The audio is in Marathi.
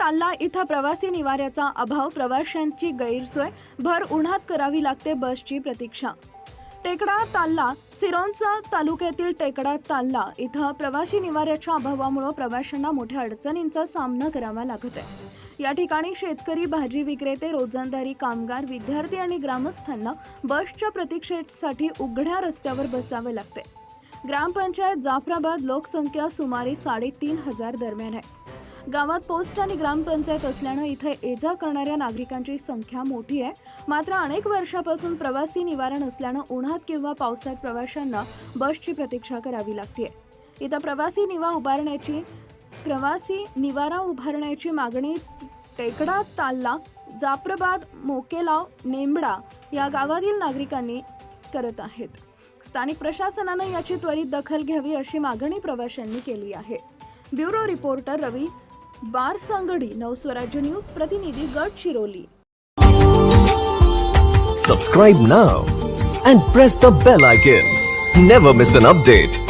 ताल्ला इथं प्रवासी निवाऱ्याचा अभाव प्रवाशांची गैरसोय भर उन्हात करावी लागते बसची प्रतीक्षा. टेकडा ताल्ला सिरोंचा तालुक्यातील टेकडा ताल्ला इथं प्रवासी निवाऱ्याच्या अभावामुळे प्रवाशांना मोठ्या अडचणींचा सामना करावा लागत आहे. या ठिकाणी शेतकरी भाजी विक्रेते रोजंदारी कामगार विद्यार्थी आणि ग्रामस्थांना बसच्या प्रतीक्षेसाठी उघड्या रस्त्यावर बसावे लागते ग्रामपंचायत जाफराबाद लोकसंख्या सुमारे साडेतीन हजार दरम्यान आहे. गावात पोस्ट आणि ग्रामपंचायत असल्यानं इथे ये जा करणाऱ्या नागरिकांची संख्या मोठी आहे. मात्र अनेक वर्षापासून प्रवासी निवारण असल्यानं उन्हात किंवा पावसात प्रवाशांना बसची प्रतीक्षा करावी लागते. इथं प्रवासी निवा उभारण्याची प्रवासी निवारा उभारण्याची मागणी टेकडा ताल्ला जाप्रबाद मोकेलाव नेमडा या गावातील नागरिकांनी करत आहेत. स्थानिक प्रशासनानं याची त्वरित दखल घ्यावी अशी मागणी प्रवाशांनी केली आहे. Bureau reporter Ravi Barsangadi Navswarajya news प्रतिनिधी Gadchiroli Subscribe now and press the bell icon. Never miss an update.